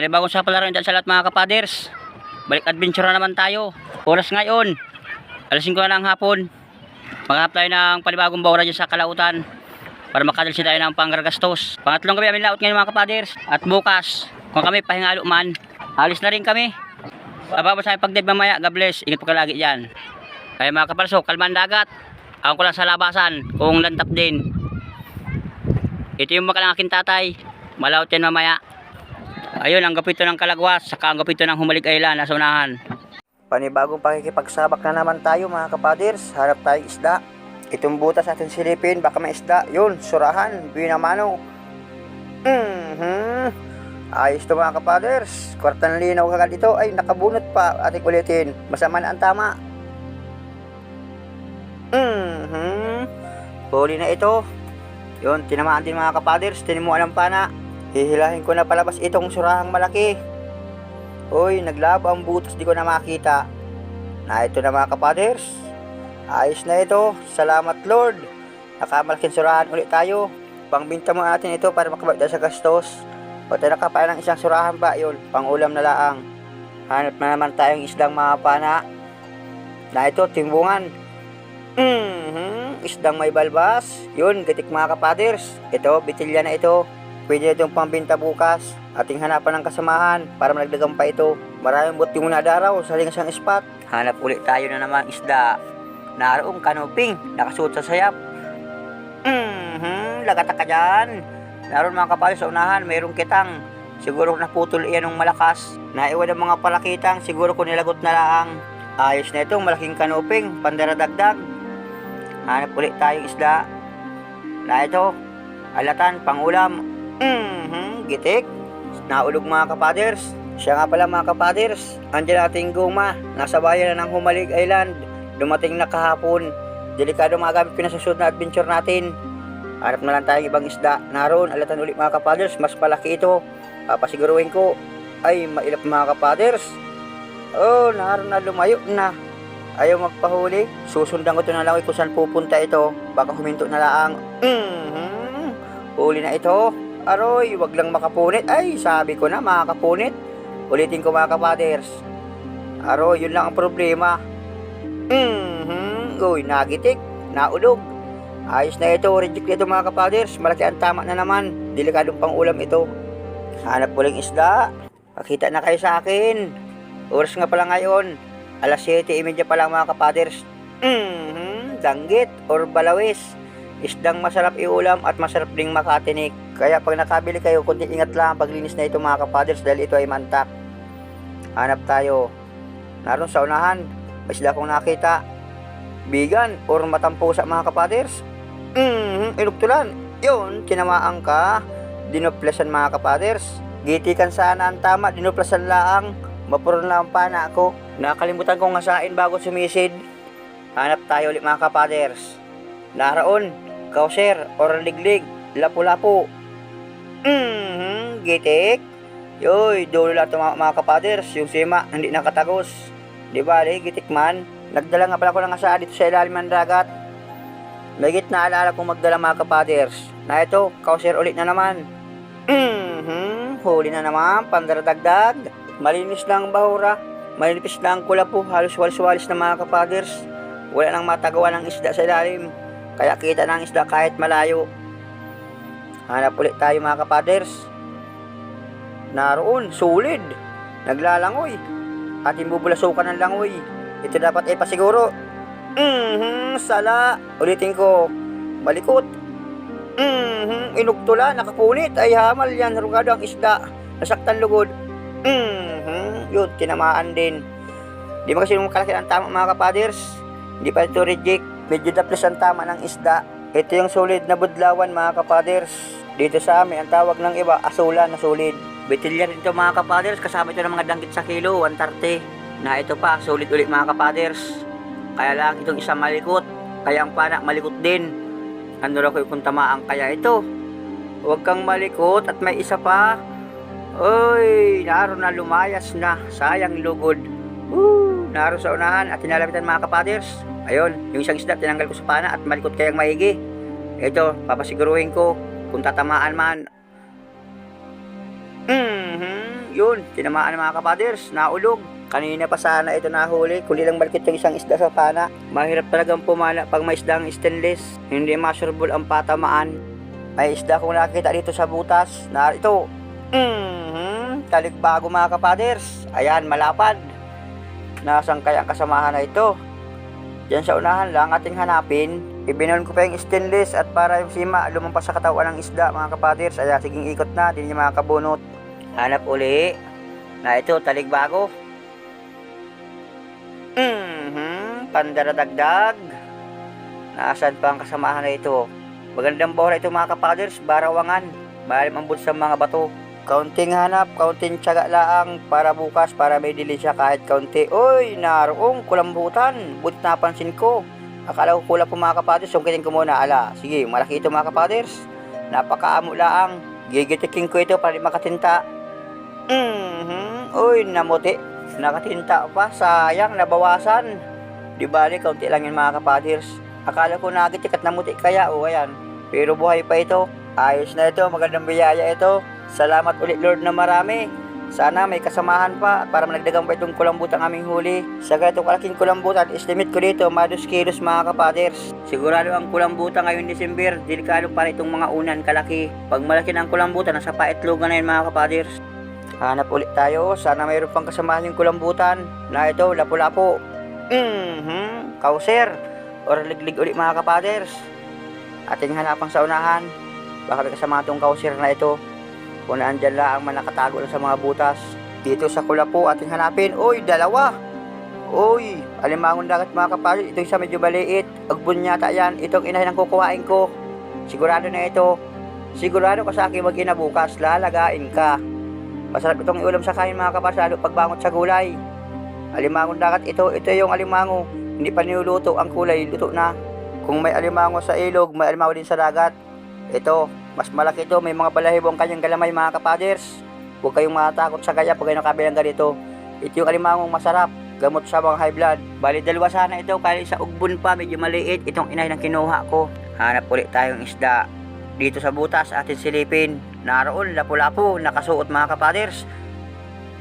Panibagong sa palaro dyan sa lahat mga kapaders. Balik adventure na naman tayo. Oras ngayon. Alas 5 na ng hapon. Maghanap tayo ng panibagong bawra dyan sa kalautan. Para makadalsin tayo ng panggargastos. Pangatlong gabi kami laot ngayon mga kapaders. At bukas, kung kami pahingalo man, alis na rin kami. Bababa sa pagdive mamaya. God bless. Ingat po ka lagi dyan. Kaya mga kapalso, kalman dagat. Ako ko lang sa labasan. Kung lantap din. Ito yung makalang aking tatay. Malaot yan mamaya. Ayun, ang gapito ng kalagwas, saka ang gapito ng humalig ayla, nasa unahan. Panibagong pakikipagsabak na naman tayo mga kapaders. Harap tayong isda. Itong butas atin silipin, baka may isda. Yun, surahan, binamano. Mhm. Ayos to mga kapaders. Kwartan linaw kagad ito. Ay, nakabunot pa. Ating ulitin. Masama na ang tama. Mhm. Huli na ito. Yun, tinamaan din mga kapaders. Tinimuan ang pana. Hihilahin ko na palabas itong surahang malaki. Uy, naglabo ang butas, di ko na makita. Na ito na mga kapaders. Ayos na ito. Salamat Lord. Nakamalaking surahan ulit tayo. Pangbinta mo natin ito para makabagda sa gastos. O tayo nakapain ng isang surahan ba yun? Pangulam na laang. Hanap na naman tayong isdang mga pana. Na ito, timbungan. Mhm, isdang may balbas. Yun, gatik mga kapaders. Ito, bitilya na ito. Pwede itong pambinta bukas. Ating hanapan ng kasamahan para malagdagan pa ito. Maraming buti mo na daraw sa lingas ng spot. Hanap ulit tayo na naman isda. Naroong kanuping, nakasuot sa sayap. Mhm, lagata ka dyan. Naroon mga kapal sa unahan, mayroong kitang. Siguro naputol iyan ng malakas. Naiwan ang mga palakitang, siguro kung nilagot na lang. Ayos na itong malaking kanuping, pandaradagdag. Hanap ulit tayong isda. Na ito, alatan, pangulam. Mhm, gitik. Naulog mga kapaders. Siya nga pala mga kapaders. Andiyan ating guma. Nasa bayan na ng Humalig Island. Dumating na kahapon. Delikado mga gamit ko na susunod na adventure natin. Hanap na lang tayong ibang isda. Naroon, alatan ulit mga kapaders. Mas palaki ito. Papasiguruhin ko. Ay, mailap mga kapaders. Oh, naroon na lumayo na. Ayaw magpahuli. Susundan ko ito na lang kung saan pupunta ito. Baka huminto na lang. Mhm. Huli na ito. Aroy, wag lang makapunit. Ay, sabi ko na makakapunit. Ulitin ko mga kapaders. Aroy, yun lang ang problema. Mhm. Uy, nagitik. Naulog. Ayos na ito. Reject ito mga kapaders. Malaki ang tama na naman. Delikadong pang ulam ito. Hanap ko lang isda. Pakita na kayo sa akin. Oras nga pala ngayon. Alas 7.30 pa lang mga kapaders. Mhm. Danggit or balawis. Isdang masarap iulam at masarap ding makatinik. Kaya pag nakabili kayo, kunti ingat lang paglinis na ito mga kapaders dahil ito ay mantak. Hanap tayo. Naroon sa unahan, may isda kong nakita. Bigan or matampusa mga kapaders. Mhm, inuktulan. Yun, tinamaan ka. Dinoplasan mga kapaders. Gitikan sana ang tama, dinoplasan laang. Mapuron lang ang pana ako. Nakalimutan kong ngasain bago sumisid. Hanap tayo ulit mga kapaders. Naroon, kauser or liglig, lapu-lapu. Mhm, gitik. Yoy, dulo ito mga, mga kapaders. Yung sima, hindi nakatagos. Di ba, gitik man. Nagdala nga pala ko ng asa dito sa ilalim ng dagat. May na alala kong magdala mga kapaders. Na ito, kauser ulit na naman. Mhm, huli na naman, pandaradagdag. Malinis lang ang bahura. Malinipis lang ang kulapo, halos walis-walis na mga kapaders. Wala nang matagawa ng isda sa ilalim. Kaya kita ng isda kahit malayo. Hanap ulit tayo mga kapaders. Naroon, solid. Naglalangoy. Ating bubulasukan ng langoy. Ito dapat ay pasiguro. Mhm, sala. Ulitin ko. Malikot. Mhm, inugtula, nakapunit. Ay hamal yan, rugado ang isda. Nasaktan lugod. Mhm, yun, tinamaan din. Di ba kasi nung kalaki ang tama mga kapaders? Hindi pa ito reject. Medyo daples ang tama ng isda. Ito yung solid na budlawan mga kapaders. Dito sa amin, ang tawag ng iba, asula na solid. Bitilya rin ito mga kapaders. Kasama ito ng mga danggit sa kilo, 130. Na ito pa, solid ulit mga kapaders. Kaya lang itong isang malikot. Kaya ang panak malikot din. Ano raw ko kung tamaan kaya ito? Huwag kang malikot at may isa pa. Uy, naroon na lumayas na. Sayang lugod. Woo, naroon sa unahan at tinalapitan mga kapaders. Ayun, yung isang isda tinanggal ko sa pana at malikot kayang maigi. Ito, papasiguruhin ko kung tatamaan man. Mhm, Yun, tinamaan mga kapaders, naulog. Kanina pa sana ito nahuli, kundi lang balkit yung isang isda sa pana. Mahirap talagang pumala pag may isdang stainless. Hindi measurable ang patamaan. May isda kong nakita dito sa butas. Na ito. Mm-hmm. Taligbago mga kapaders. Ayan, malapad. Nasaan kaya ang kasamahan na ito? Diyan sa unahan lang ating hanapin. Ibinon ko pa yung stainless at para yung sima lumampas sa katawan ng isda mga kapaders. Ayan, siging ikot na, din yung mga kabunot. Hanap uli. Na ito, taligbago. Mhm, pandaradagdag. Nasaan pa ang kasamahan na ito? Magandang bohra ito mga kapaders, barawangan. Malalim ang sa mga bato. Kaunting hanap, kaunting tiyaga laang para bukas para may dili siya kahit kaunti. Uy, naroong kulambutan. Buti napansin ko. Akala ko kulang po mga kapaders, sungkitin ko muna. Ala, sige, malaki ito mga kapaders. Napakaamo laang. Gigitikin ko ito para di makatinta. Mhm, uy, namuti. Nakatinta pa, sayang, nabawasan. Di bali, kaunti lang yun mga kapaders. Akala ko nagitik at namuti kaya, o ayan. Pero buhay pa ito. Ayos na ito, magandang biyaya ito. Salamat ulit Lord na marami. Sana may kasamahan pa para managdagang pa itong kulambutang aming huli. Sa ganitong kalaking kulambutan, estimate ko dito, mados kilos mga kapaders. Sigurado ang kulambutan ngayong December, delikado para itong mga unan kalaki. Pag malaki ang kulambutan, nasa paitlogan na yun mga kapaders. Hanap ulit tayo, sana mayroon pang kasamahan yung kulambutan. Na ito, lapu-lapo. Mhm, kauser. Or liglig ulit mga kapaders. Ating hanapan sa unahan. Baka may kasama itong kauser na ito. Kung naandyan lang man nakatago lang sa mga butas. Dito sa kulapo ating hanapin. Uy, dalawa. Uy, alimangon dagat mga kapaders. Ito isa medyo maliit. Agbun yata yan. Itong inahin ang kukuhain ko. Sigurado na ito. Sigurado ka sa akin mag-ina bukas. Lalagain ka. Masarap itong iulam sa kain mga kapas, lalo pagbangot sa gulay. Alimangon dagat ito, ito yung alimango. Hindi pa niluluto ang kulay, luto na. Kung may alimango sa ilog, may alimango din sa dagat. Ito, mas malaki ito, may mga balahibo ang kanyang galamay mga kapaders. Huwag kayong matakot sa kaya pag kayo nakabilang ganito. Ito yung alimangong masarap, gamot sa mga high blood. Bali dalawa sana ito, kaya sa ugbon pa, medyo maliit. Itong inay ng kinuha ko. Hanap ulit tayong isda. Dito sa butas, atin silipin. Naroon, lapu-lapu, nakasuot mga kapaders.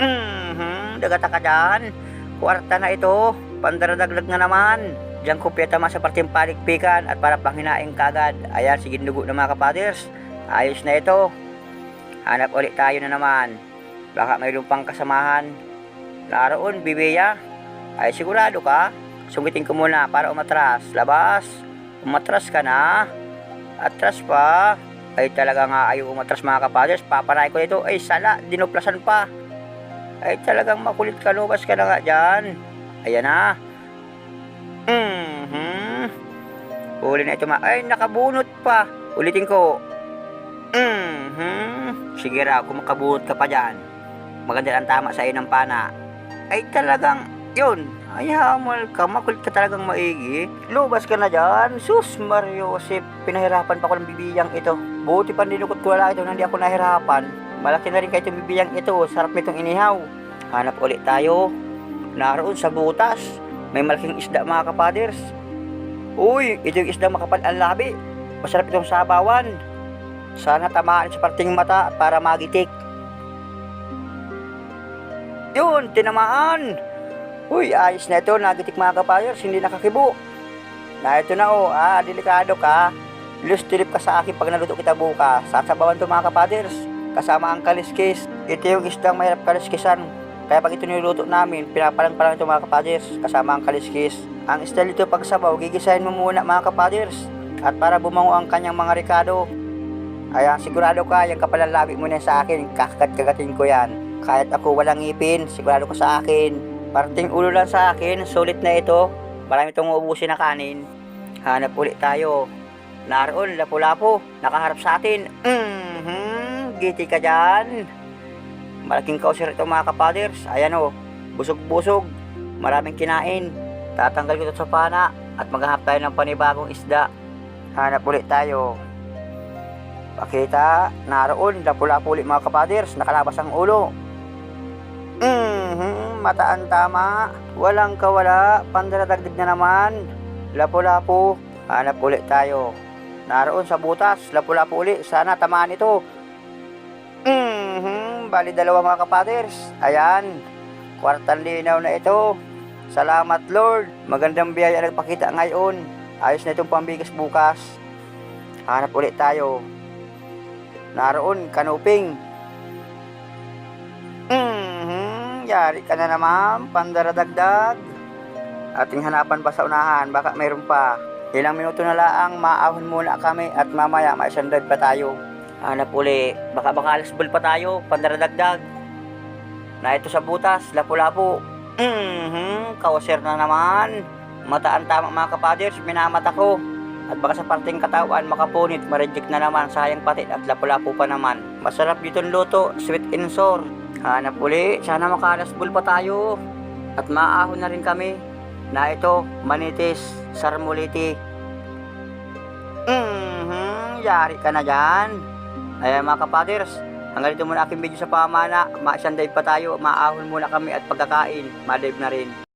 Mhm, dagata ka dyan. Kwarta na ito, pandaradaglag na naman. Diyan ko piyata sa parteng palikpikan at para panghinaing kagad. Ayan, sige dugo na mga kapaders. Ayos na ito. Hanap ulit tayo na naman. Baka mayroon pang kasamahan. Naroon, bibiya. Ay sigurado ka? Sungitin ko muna para umatras. Labas. Umatras ka na. Atras pa. Ay talaga nga ayaw umatras mga kapaders. Paparay ko ito. Ay sala, dinuplasan pa. Ay talagang makulit ka. Lubas ka na nga dyan. Ayan na. Mhm. Huli na ito ma. Ay nakabunot pa. Ulitin ko. Mhm. Sige raw, kung makabunot ka pa dyan. Maganda ang tama sa iyo ng pana. Ay talagang, yun. Ay hamal ka, makulit ka talagang maigi. Lubas ka na dyan. Sus, Mario Josep, pinahirapan pa ko ng bibiyang ito. Buti pa dinukot ko wala ito, hindi ako nahirapan. Malaki na rin kayo itong bibiyang ito, sarap nitong inihaw. Hanap ulit tayo. Naroon sa butas, may malaking isda mga kapaders. Uy, ito yung isda makapal ang labi. Masarap itong sabawan. Sana tamaan sa parting mata para magitik. Yun, tinamaan. Uy, ayos na ito. Nagitik mga kapayers, hindi nakakibo. Na ito na oh, ah, delikado ka. Lus tilip ka sa akin pag naluto kita bukas. Sasabawan to mga kapaders. Kasama ang kaliskis. Ito yung isdang mahirap kaliskisan. Kaya pag ito niluto namin, pinapalang pa lang ito mga kapaders. Kasama ang kaliskis. Ang style ito pag sabaw, gigisahin mo muna mga kapaders. At para bumango ang kanyang mga rikado. Ayan, sigurado ka, yung kapalalabi mo na sa akin, kakagat-kagatin ko yan. Kahit ako walang ngipin, sigurado ko sa akin. Parting ulo lang sa akin, sulit na ito. Marami itong uubusin na kanin. Hanap ulit tayo. Naroon, lapu-lapo, nakaharap sa atin. Mhm, giti ka dyan. Malaking kauser ito mga kapaders. Ayan o, busog-busog. Maraming kinain. Tatanggal ko ito sa pana at maghanap tayo ng panibagong isda. Hanap ulit tayo. Pakita, naroon, lapu-lapo ulit mga kapaders, nakalabas ang ulo. Mhm, mataan tama. Walang kawala, pandaradagdag na naman. Lapu-lapo, hanap ulit tayo. Naroon sa butas, lapu-lapo ulit, sana tamaan ito. Mhm, bali dalawa mga kapaders. Ayan, kwartang linaw na ito. Salamat Lord. Magandang biyaya nagpakita ngayon. Ayos na itong pambigas bukas. Hanap ulit tayo. Naroon, kanuping. Mhm, yari ka na naman, pandaradagdag. Ating hanapan pa sa unahan, baka mayroon pa. Ilang minuto na laang, maahon muna kami at mamaya maisandad pa tayo. Hanap uli, baka baka alas bul pa tayo, pandaradagdag. Na ito sa butas, lapu-lapu. Mhm, kawaser na naman. Mataan tama mga kapaders, minamata ko. At baka sa parting katawan, makapunit, ma-reject na naman, sayang patit at lapu-lapu pa naman. Masarap dito luto, sweet and sour. Hanap uli, sana makalasbol pa tayo. At maahon na rin kami na ito, manitis, sarmuliti. Mhm, yari ka na dyan. Ayan mga kapaders, hanggang dito muna aking video sa pamana. Ma-sundive pa tayo, maahon muna kami at pagkakain, madive na rin.